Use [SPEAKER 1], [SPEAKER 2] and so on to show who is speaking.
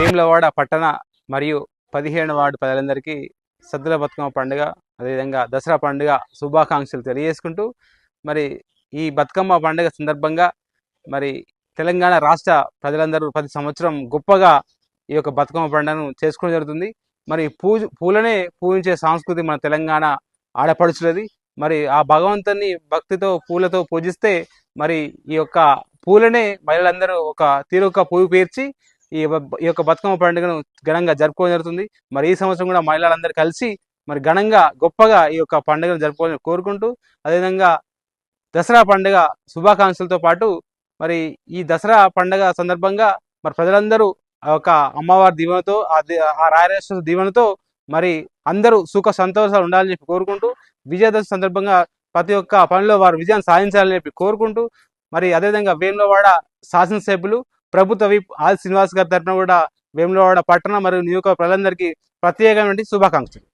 [SPEAKER 1] వేములవాడ పట్టణ మరియు పదిహేను వార్డు ప్రజలందరికీ సద్దుల బతుకమ్మ పండుగ అదేవిధంగా దసరా పండుగ శుభాకాంక్షలు తెలియజేసుకుంటూ మరి ఈ బతుకమ్మ పండుగ సందర్భంగా మరి తెలంగాణ రాష్ట్ర ప్రజలందరూ ప్రతి సంవత్సరం గొప్పగా ఈ యొక్క బతుకమ్మ పండుగను చేసుకోవడం జరుగుతుంది. మరి పూజ పూలనే పూజించే సంస్కృతి మన తెలంగాణ ఆడపడుచులది. మరి ఆ భగవంతుని భక్తితో పూలతో పూజిస్తే మరి ఈ యొక్క పూలనే మహిళలందరూ ఒక తీరొక్క పువ్వు పేర్చి ఈ ఈ యొక్క బతుకమ్మ పండుగను ఘనంగా జరుపుకోవడం జరుగుతుంది. మరి ఈ సంవత్సరం కూడా మహిళలందరూ కలిసి మరి ఘనంగా గొప్పగా ఈ యొక్క పండుగను జరుపుకోవాలని కోరుకుంటూ అదేవిధంగా దసరా పండుగ శుభాకాంక్షలతో పాటు మరి ఈ దసరా పండుగ సందర్భంగా మరి ప్రజలందరూ ఆ యొక్క అమ్మవారి దీవెనతో ఆ రాయరేశ్వర దీవెనతో మరి అందరూ సుఖ సంతోషాలు ఉండాలని చెప్పి కోరుకుంటూ విజయదశమి సందర్భంగా ప్రతి ఒక్క పనిలో వారు విజయం సాధించాలని చెప్పి కోరుకుంటూ మరి అదేవిధంగా వేములవాడ శాసనసభ్యులు ప్రభుత్వ విప్ ఆల్ శ్రీనివాస్ గారి తరఫున కూడా వేములవాడ పట్టణ మరియు నియోజక ప్రజలందరికీ ప్రత్యేకమైన శుభాకాంక్షలు.